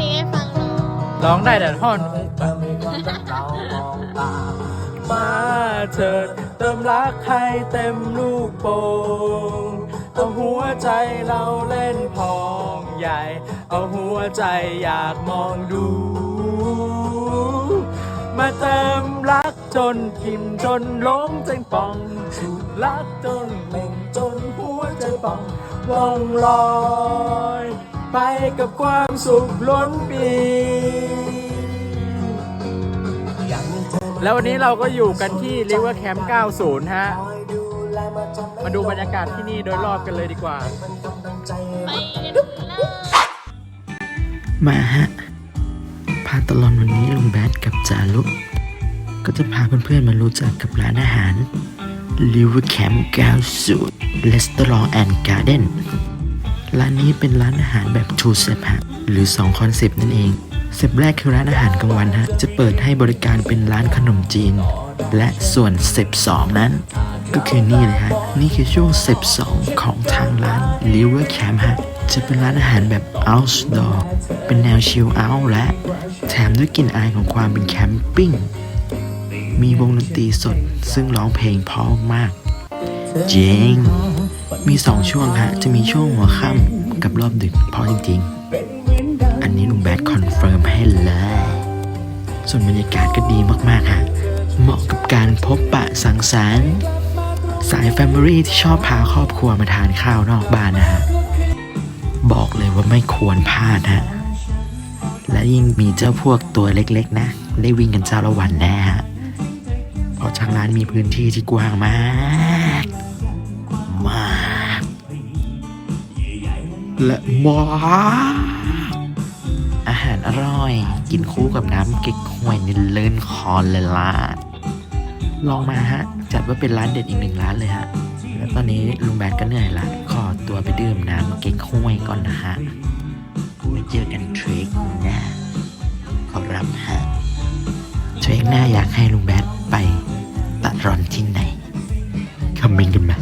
เพลงให้ฟังหน่อยร้องได้แต่ท่อนมามรักเรามองตามาเถิดเติมรักให้เต็มลูกโป่งเอาหัวใจเราเล่นพองใหญ่ เอาหัวใจอยากมองดู มาเติมรักจนพิมจนหลงใจป่องถูกรักจนเม่งจนหัวใจป่องล่องลอย ไปกับความสุขล้นปี แล้ววันนี้เราก็อยู่กันที่ River Camp 90 ฮะ มาดูบรรยากาศที่นี่โดยรอบกันเลยดีกว่ามันกำลังใจไปกันมาฮะ พาตลอนวันนี้ลุงแบดกับจารุก็จะพาเพื่อนๆมารู้จักกับร้านอาหาร River Camp 90 Restaurant and Garden ร้านนี้เป็นร้านอาหารแบบ Two Step ฮะหรือ 2 คอนเซปต์นั่นเองเซปแรกคือร้านอาหารกลางวันฮะจะเปิดให้บริการเป็นร้านขนมจีน และส่วนเซป2นั้น ก็คือนี่เลยฮะนี่คือช่วงเซป2ของทางร้าน River Camp ฮะจะเป็นร้านอาหารแบบ outdoor เป็นแนวชิลเอาท์และ แถมด้วยกลิ่นอายของความเป็นแคมปิ้งมีวงดนตรีสดซึ่งร้องเพลงเพราะมาก จริง มีสองช่วงฮะ จะมีช่วงหัวค่ำกับรอบดึกเพราะจริงๆ อันนี้ลุงแบดคอนเฟิร์มให้เลย ส่วนบรรยากาศก็ดีมากๆฮะ เหมาะกับการพบปะสังสรรค์สายแฟมิลี่ที่ชอบพาครอบครัวมาทานข้าวนอกบ้านนะฮะ บอกเลยว่าไม่ควรพลาดฮะ และยิ่งมีเจ้าพวกตัวเล็กๆนะ ได้วิ่งกันเจ้าละวันแน่ฮะ เพราะทางร้านมีพื้นที่ที่กว้างมาก และมาอาหารอร่อย กินคู่กับน้ำเก๊กฮวยนี่เลื่นคอเลยล่ะ ลองมาฮะ จัดว่าเป็นร้านเด็ดอีกหนึ่งร้านเลยฮะ แล้วตอนนี้ลุงแบดก็เหนื่อยละ ขอตัวไปดื่มน้ำเก๊กฮวยก่อนนะฮะไว้เจอกันเทรคหน้าขอรับฮะเทรคหน้าอยากให้ลุงแบดไปตัดรอนที่ไหนคอมเมนต์กันมา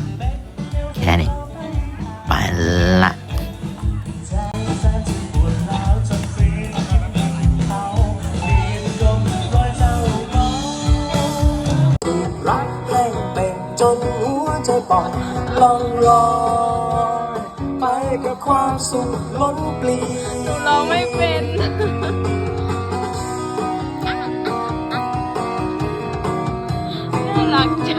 รักแห้งเป็นจนหัวใจปอดลองลอยไปกับความสุขล้นปลีเราไม่เป็นน่ารักจัง